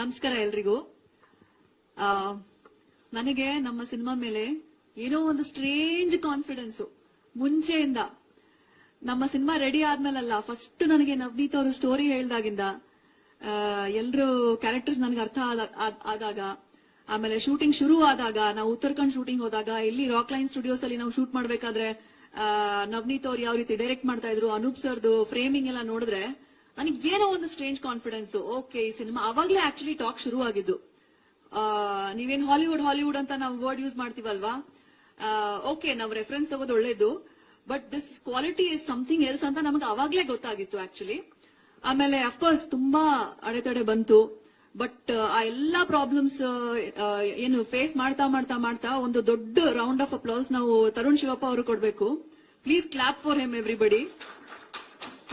ನಮಸ್ಕಾರ ಎಲ್ರಿಗೂ. ನನಗೆ ನಮ್ಮ ಸಿನಿಮಾ ಮೇಲೆ ಏನೋ ಒಂದು ಸ್ಟ್ರೇಂಜ್ ಕಾನ್ಫಿಡೆನ್ಸ್ ಮುಂಚೆಯಿಂದ. ನಮ್ಮ ಸಿನಿಮಾ ರೆಡಿ ಆದ್ಮೇಲಲ್ಲ ಫಸ್ಟ್ ನನಗೆ ನವನೀತ್ ಅವರು ಸ್ಟೋರಿ ಹೇಳ್ದಾಗಿಂದ ಎಲ್ರು ಕ್ಯಾರೆಕ್ಟರ್ಸ್ ನನಗೆ ಅರ್ಥ ಆದ- ಆದಾಗ, ಆಮೇಲೆ ಶೂಟಿಂಗ್ ಶುರು ಆದಾಗ, ನಾವು ಉತ್ತರಖಂಡ್ ಶೂಟಿಂಗ್ ಹೋದಾಗ, ಇಲ್ಲಿ ರಾಕ್ ಲೈನ್ ಸ್ಟುಡಿಯೋಸ್ ಅಲ್ಲಿ ನಾವು ಶೂಟ್ ಮಾಡ್ಬೇಕಾದ್ರೆ ನವನೀತ್ ಅವ್ರು ಯಾವ ರೀತಿ ಡೈರೆಕ್ಟ್ ಮಾಡ್ತಾ ಇದ್ರು, ಅನೂಪ್ ಸರ್ದು ಫ್ರೇಮಿಂಗ್ ಎಲ್ಲ ನೋಡಿದ್ರೆ ನನಗೆ ಏನೋ ಒಂದು ಸ್ಟ್ರೇಂಜ್ ಕಾನ್ಫಿಡೆನ್ಸ್ ಓಕೆ ಈ ಸಿನಿಮಾ ಅವಾಗ್ಲೇ ಆಕ್ಚುಲಿ ಟಾಕ್ ಶುರು ಆಗಿದ್ದು ನೀವೇನು ಹಾಲಿವುಡ್ ಹಾಲಿವುಡ್ ಅಂತ ನಾವು ವರ್ಡ್ ಯೂಸ್ ಮಾಡ್ತೀವಲ್ವಾ? ಓಕೆ ನಾವು ರೆಫರೆನ್ಸ್ ತಗೋದು ಒಳ್ಳೇದು. But this quality is something else ಅಂತ ನಮಗೆ ಅವಾಗ್ಲೇ ಗೊತ್ತಾಗಿತ್ತು ಆಕ್ಚುಲಿ ಆಮೇಲೆ ಅಫ್ಕೋರ್ಸ್ ತುಂಬಾ ಅಡೆತಡೆ ಬಂತು. ಬಟ್ ಆ ಎಲ್ಲಾ ಪ್ರಾಬ್ಲಮ್ಸ್ ಏನು ಫೇಸ್ ಮಾಡ್ತಾ ಮಾಡ್ತಾ ಮಾಡ್ತಾ ಒಂದು ದೊಡ್ಡ ರೌಂಡ್ ಆಫ್ ಅಪ್ಲೌಸ್ ನಾವು ತರುಣ್ ಶಿವಪ್ಪ ಅವರು ಕೊಡಬೇಕು. Please clap for him everybody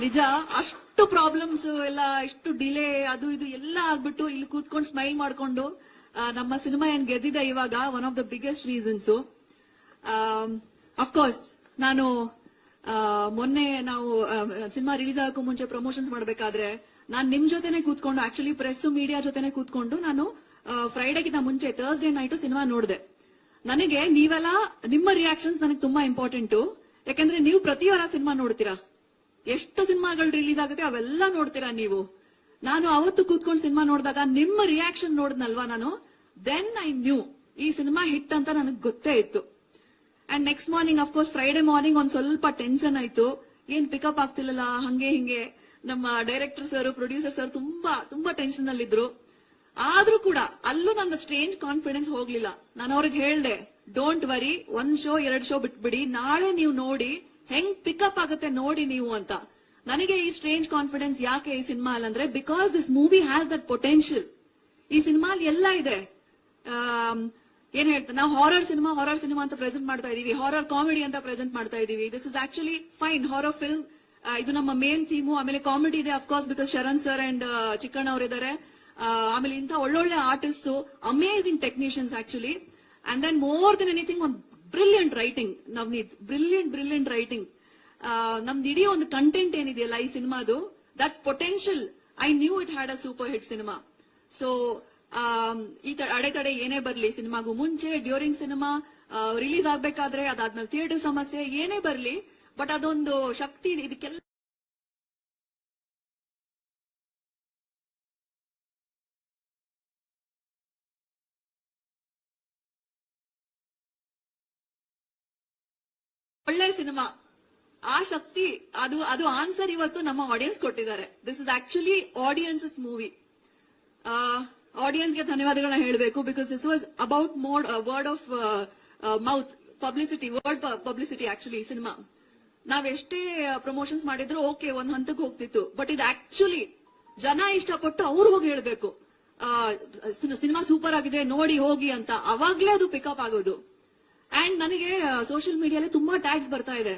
ನಿಜ, ಅಷ್ಟು ಪ್ರಾಬ್ಲಮ್ಸ್ ಎಲ್ಲ ಇಷ್ಟು ಡಿಲೇ ಅದು ಇದು ಎಲ್ಲ ಆಗ್ಬಿಟ್ಟು ಇಲ್ಲಿ ಕೂತ್ಕೊಂಡು ಸ್ಮೈಲ್ ಮಾಡ್ಕೊಂಡು ನಮ್ಮ ಸಿನಿಮಾ ಏನ್ ಗೆದ್ದಿದೆ ಇವಾಗ one of the biggest reasons of course ನಾನು ಮೊನ್ನೆ ನಾವು ಸಿನಿಮಾ ರಿಲೀಸ್ ಆಗಕ್ಕೂ ಮುಂಚೆ ಪ್ರಮೋಷನ್ಸ್ ಮಾಡಬೇಕಾದ್ರೆ, ನಾನು ನಿಮ್ ಜೊತೆನೆ ಕೂತ್ಕೊಂಡು ಆಕ್ಚುಲಿ ಪ್ರೆಸ್ ಮೀಡಿಯಾ ಜೊತೆನೆ ಕೂತ್ಕೊಂಡು ನಾನು ಫ್ರೈಡೇಗಿಂತ ಮುಂಚೆ ಥರ್ಸ್ಡೇ ನೈಟ್ ಸಿನಿಮಾ ನೋಡಿದೆ. ನನಗೆ ನೀವೆಲ್ಲ, ನಿಮ್ಮ ರಿಯಾಕ್ಷನ್ಸ್ ನನಗೆ ತುಂಬಾ ಇಂಪಾರ್ಟೆಂಟ್ ಯಾಕಂದ್ರೆ ನೀವು ಪ್ರತಿ ವಾರ ಸಿನಿಮಾ ನೋಡ್ತೀರಾ? ಎಷ್ಟು ಸಿನಿಮಾಗಳು ರಿಲೀಸ್ ಆಗುತ್ತೆ ಅವೆಲ್ಲ ನೋಡ್ತೀರಾ ನೀವು? ನಾನು ಅವತ್ತು ಕೂತ್ಕೊಂಡು ಸಿನಿಮಾ ನೋಡಿದಾಗ ನಿಮ್ಮ ರಿಯಾಕ್ಷನ್ ನೋಡಿದ್ನಲ್ವಾ ನಾನು? ದೆನ್ ಐ ನ್ಯೂ ಈ ಸಿನಿಮಾ ಹಿಟ್ ಅಂತ ನನಗೆ ಗೊತ್ತೇ ಇತ್ತು. And next morning of course Friday morning ಒಂದ್ ಸ್ವಲ್ಪ ಟೆನ್ಷನ್ ಆಯ್ತು. ಏನ್ ಪಿಕಪ್ ಆಗ್ತಿಲ್ಲಲ್ಲ, ಹಂಗೆ ಹಿಂಗೆ. ನಮ್ಮ ಡೈರೆಕ್ಟರ್ ಸರ್ ಪ್ರೊಡ್ಯೂಸರ್ ಸರ್ ತುಂಬಾ ತುಂಬಾ ಟೆನ್ಷನ್ ಅಲ್ಲಿದ್ರು ಆದ್ರೂ ಕೂಡ ಅಲ್ಲೂ ನಂದು ಸ್ಟ್ರೇಂಜ್ ಕಾನ್ಫಿಡೆನ್ಸ್ ಹೋಗ್ಲಿಲ್ಲ. ನಾನು ಅವ್ರಿಗೆ ಹೇಳ್ದೆ ಡೋಂಟ್ ವರಿ ಒಂದ್ ಶೋ ಎರಡ್ ಶೋ ಬಿಟ್ಬಿಡಿ. ನಾಳೆ ನೀವು ನೋಡಿ ಹೆಂಗ್ ಪಿಕಪ್ ಆಗುತ್ತೆ ನೋಡಿ ನೀವು ಅಂತ. ನನಗೆ ಈ ಸ್ಟ್ರೇಂಜ್ ಕಾನ್ಫಿಡೆನ್ಸ್ ಯಾಕೆ ಈ cinema ಅಲ್ಲಂದ್ರೆ because this movie has that potential ಈ ಸಿನಿಮಾ ಎಲ್ಲ ಇದೆ. ಏನ್ ಹೇಳ್ತಾರೆ ನಾವು ಹಾರರ್ ಸಿನಿಮಾ ಹಾರರ್ ಸಿನಿಮಾ ಅಂತ ಪ್ರೆಸೆಂಟ್ ಮಾಡ್ತಾ ಇದೀವಿ. ಹಾರರ್ ಕಾಮಿಡಿ ಅಂತ ಪ್ರೆಸೆಂಟ್ ಮಾಡ್ತಾ ಇದೀವಿ. This is actually fine horror film ಇದು ನಮ್ಮ ಮೇನ್ ಥೀಮು ಆಮೇಲೆ ಕಾಮಿಡಿ ಇದೆ of course because Sharan sir and Chikkanna ಅವರಿದ್ದಾರೆ ಆಮೇಲೆ ಇಂಥ ಒಳ್ಳೊಳ್ಳೆ artist amazing technicians actually and then more than anything ಒಂದು brilliant writing Navneeth brilliant brilliant writing ನಮ್ದು ಇಡೀ ಒಂದು ಕಂಟೆಂಟ್ ಏನಿದೆಯಲ್ಲ ಈ ಸಿನಿಮಾದು? That potential I knew it had a super hit cinema so ಈ ಅಡೆ ಅಡೆತಡೆ ಏನೇ ಬರಲಿ, ಸಿನಿಮಾಗೂ ಮುಂಚೆ ಡ್ಯೂರಿಂಗ್ ಸಿನಿಮಾ ರಿಲೀಸ್ ಆಗ್ಬೇಕಾದ್ರೆ ಅದಾದ್ಮೇಲೆ ಥಿಯೇಟರ್ ಸಮಸ್ಯೆ ಏನೇ ಬರಲಿ ಬಟ್ ಅದೊಂದು ಶಕ್ತಿ ಇದೆ. ಇದಕ್ಕೆಲ್ಲ ಒಳ್ಳೆ ಸಿನಿಮಾ. ಆ ಶಕ್ತಿ, ಅದು ಅದು ಆನ್ಸರ್ ಇವತ್ತು ನಮ್ಮ ಆಡಿಯನ್ಸ್ ಕೊಟ್ಟಿದ್ದಾರೆ. This is actually audiences movie ಆಡಿಯನ್ಸ್ಗೆ ಧನ್ಯವಾದಗಳನ್ನ ಹೇಳಬೇಕು because this was about mode word of mouth publicity word publicity actually cinema ನಾವ್ ಎಷ್ಟೇ ಪ್ರಮೋಷನ್ಸ್ ಮಾಡಿದ್ರು ಓಕೆ ಒಂದ್ ಹಂತಕ್ಕೆ ಹೋಗ್ತಿತ್ತು. ಬಟ್ ಇದು ಆಕ್ಚುಲಿ ಜನ ಇಷ್ಟಪಟ್ಟು ಅವ್ರು ಹೋಗಿ ಹೇಳ್ಬೇಕು. ಸಿನಿಮಾ ಸೂಪರ್ ಆಗಿದೆ, ನೋಡಿ ಹೋಗಿ ಅಂತ. ಅವಾಗ್ಲೇ ಅದು ಪಿಕಪ್ ಆಗೋದು. ಅಂಡ್ ನನಗೆ ಸೋಷಿಯಲ್ ಮೀಡಿಯಾಲಿ ತುಂಬಾ ಟ್ಯಾಗ್ಸ್ ಬರ್ತಾ ಇದೆ.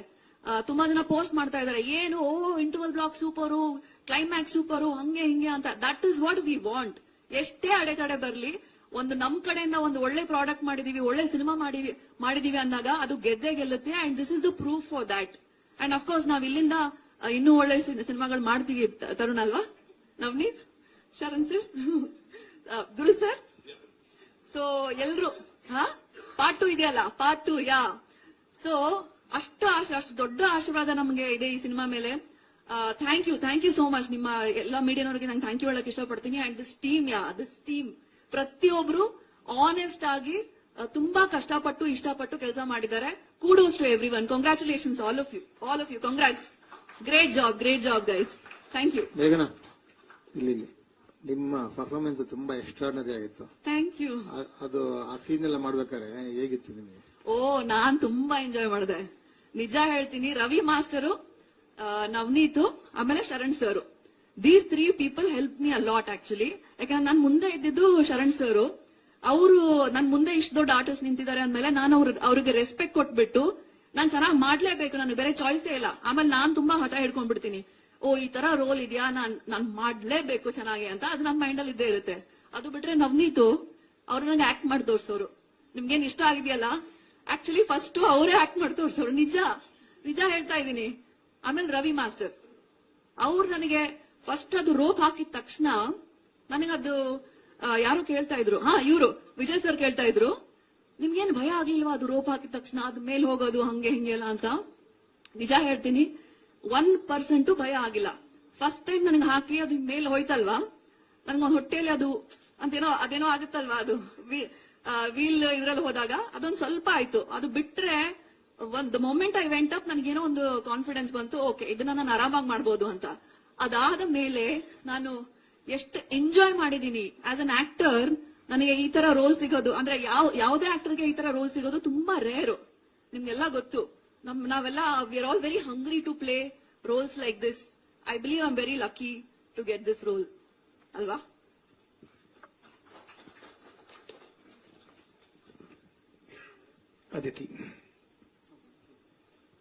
ತುಂಬಾ ಜನ ಪೋಸ್ಟ್ ಮಾಡ್ತಾ ಇದಾರೆ ಏನು ಓ interval block super climax super ಹಂಗೆ ಹಿಂಗೆ ಅಂತ. That is what we want ಎಷ್ಟೇ ಅಡೆತಡೆ ಬರಲಿ ಒಂದು ನಮ್ ಕಡೆಯಿಂದ ಒಂದು ಒಳ್ಳೆ ಪ್ರಾಡಕ್ಟ್ ಮಾಡಿದೀವಿ ಒಳ್ಳೆ ಸಿನಿಮಾ ಮಾಡಿವಿ ಮಾಡಿದೀವಿ ಅಂದಾಗ ಅದು ಗೆದ್ದೇ ಗೆಲ್ಲುತ್ತೆ and this is the proof for that and of course ನಾವ್ ಇಲ್ಲಿಂದ ಇನ್ನೂ ಒಳ್ಳೆ ಸಿನಿಮಾಗಳು ಮಾಡ್ತೀವಿ. ತರುಣ್ ಅಲ್ವಾ? Navaneeth? Sharan sir Guru sir so ಎಲ್ರು ಹಾ? ಪಾರ್ಟ್ ಟು ಇದೆಯಲ್ಲ, ಪಾರ್ಟ್ ಟು ಯಾ. ಸೊ ಅಷ್ಟು ಆಶ, ಅಷ್ಟು ದೊಡ್ಡ ಆಶೀರ್ವಾದ ನಮಗೆ ಇದೆ ಈ ಸಿನಿಮಾ ಮೇಲೆ. Thank you thank you so much ನಿಮ್ಮ ಎಲ್ಲ ಮೀಡಿಯಾನವರಿಗೆ ನಾನು ಥ್ಯಾಂಕ್ ಯು ಹೇಳಕ್ ಇಷ್ಟಪಡ್ತೀನಿ. And this team ya this team ಪ್ರತಿಯೊಬ್ರು ಆನೆಸ್ಟ್ ಆಗಿ ತುಂಬಾ ಕಷ್ಟಪಟ್ಟು, ಇಷ್ಟಪಟ್ಟು ಕೆಲಸ ಮಾಡಿದ್ದಾರೆ. Kudos to everyone congratulations all of you all of you congrats great job great job guys thank you. ನಿಮ್ಮ ಪರ್ಫಾರ್ಮೆನ್ಸ್ ತುಂಬಾ ಎಕ್ಸ್ಟ್ರಾರ್ನರಿ ಆಗಿತ್ತು. ಥ್ಯಾಂಕ್ ಯು ಆ- ಅದು ಆ ಸೀನ್ ಎಲ್ಲ ಮಾಡ್ಬೇಕಾದ್ರೆ ಹೇಗಿತ್ತು ನಿಮಗೆ? ಓ ನಾನ್ ತುಂಬಾ ಎಂಜಾಯ್ ಮಾಡಿದೆ. ನಿಜ ಹೇಳ್ತೀನಿ ರವಿ ಮಾಸ್ಟರು ಆ, ನವನೀತು ಆಮೇಲೆ Sharan sir. These three people help me a lot actually ಯಾಕಂದ್ರೆ ನನ್ ಮುಂದೆ ಇದ್ದಿದ್ದು ಶರಣ್ ಸರ್. ಅವರು ನನ್ ಮುಂದೆ ಇಷ್ಟು ದೊಡ್ಡ ಆರ್ಟಿಸ್ಟ್ ನಿಂತಿದ್ದಾರೆ ಅಂದ್ಮೇಲೆ ನಾನು ಅವ್ರ ಅವ್ರಿಗೆ ರೆಸ್ಪೆಕ್ಟ್ ಕೊಟ್ಬಿಟ್ಟು ನಾನ್ ಚೆನ್ನಾಗಿ ಮಾಡ್ಲೇಬೇಕು ನಾನು ಬೇರೆ ಚಾಯ್ಸೇ ಇಲ್ಲ. ಆಮೇಲೆ ನಾನ್ ತುಂಬಾ ಹಠ ಹಿಡ್ಕೊಂಡ್ಬಿಡ್ತೀನಿ. ಓ, ಈ ತರ ರೋಲ್ ಇದೆಯಾ? ನಾನ್ ನಾನ್ ಮಾಡ್ಲೇಬೇಕು ಚೆನ್ನಾಗಿ ಅಂತ. ಅದು ನನ್ನ ಮೈಂಡ್ ಅಲ್ಲಿ ಇದ್ದೇ ಇರುತ್ತೆ. ಅದು ಬಿಟ್ರೆ ನವನೀತು, ಅವ್ರು ನನಗೆ ಆಕ್ಟ್ ಮಾಡಿ ತೋರ್ಸೋರು. ನಿಮ್ಗೇನ್ ಇಷ್ಟ ಆಗಿದೆಯಲ್ಲ? ಆಕ್ಚುಲಿ ಫಸ್ಟ್ ಅವರೇ ಆಕ್ಟ್ ಮಾಡಿ ತೋರ್ಸೋರು. ನಿಜ ನಿಜ ಹೇಳ್ತಾ ಇದೀನಿ ಆಮೇಲೆ ರವಿ ಮಾಸ್ಟರ್ ಅವ್ರು ನನಗೆ ಫಸ್ಟ್ ಅದು ರೋಪ್ ಹಾಕಿದ ತಕ್ಷಣ ನನಗದು ಯಾರು ಕೇಳ್ತಾ ಇದ್ರು. ಹಾ, ಇವರು, ವಿಜಯ್ ಸರ್ ಕೇಳ್ತಾ ಇದ್ರು. ನಿಮ್ಗೇನು ಭಯ ಆಗ್ಲಿಲ್ವಾ ಅದು ರೋಪ್ ಹಾಕಿದ ತಕ್ಷಣ? ಅದ್ ಮೇಲೆ ಹೋಗೋದು, ಹಂಗೆ ಹಿಂಗೆಲ್ಲ ಅಂತ? ನಿಜ ಹೇಳ್ತೀನಿ. ಒನ್ ಪರ್ಸೆಂಟ್ ಭಯ ಆಗಿಲ್ಲ. ಫಸ್ಟ್ ಟೈಮ್ ನನಗೆ ಹಾಕಿ ಅದು ಮೇಲೆ ಹೋಯ್ತಲ್ವಾ? ನನ್ಗೊಂದ್ ಹೊಟ್ಟೆಯಲ್ಲಿ ಅದು ಅಂತೇನೋ, ಅದೇನೋ ಆಗುತ್ತಲ್ವಾ ಅದು? ವೀಲ್ ಇದ್ರಲ್ಲಿ ಹೋದಾಗ ಅದೊಂದು ಸ್ವಲ್ಪ ಆಯ್ತು. ಅದು ಬಿಟ್ರೆ ಒಂದ್ ಮೊಮೆಂಟ್ ಐ ವೆಂಟ್ ಅಪ್ ನನಗೇನೋ ಒಂದು ಕಾನ್ಫಿಡೆನ್ಸ್ ಬಂತು ಓಕೆ ಇದನ್ನ ನಾನು ಆರಾಮಾಗಿ ಮಾಡ್ಬೋದು ಅಂತ. ಅದಾದ ಮೇಲೆ ನಾನು ಎಷ್ಟು ಎಂಜಾಯ್ ಮಾಡಿದೀನಿ ಆಸ್ ಅನ್ ಆಕ್ಟರ್ ನನಗೆ ಈ ತರ ರೋಲ್ ಸಿಗೋದು. ಅಂದ್ರೆ ಯಾವ, ಯಾವುದೇ ಆಕ್ಟರ್ಗೆ ಈ ತರ ರೋಲ್ ಸಿಗೋದು ತುಂಬಾ ರೇರು ನಿಮ್ಗೆಲ್ಲ ಗೊತ್ತು. ನಮ್ ನಾವೆಲ್ಲ we are all very hungry to play roles like this I believe I am very lucky to get this role ಅಲ್ವಾ ಅದಿತಿ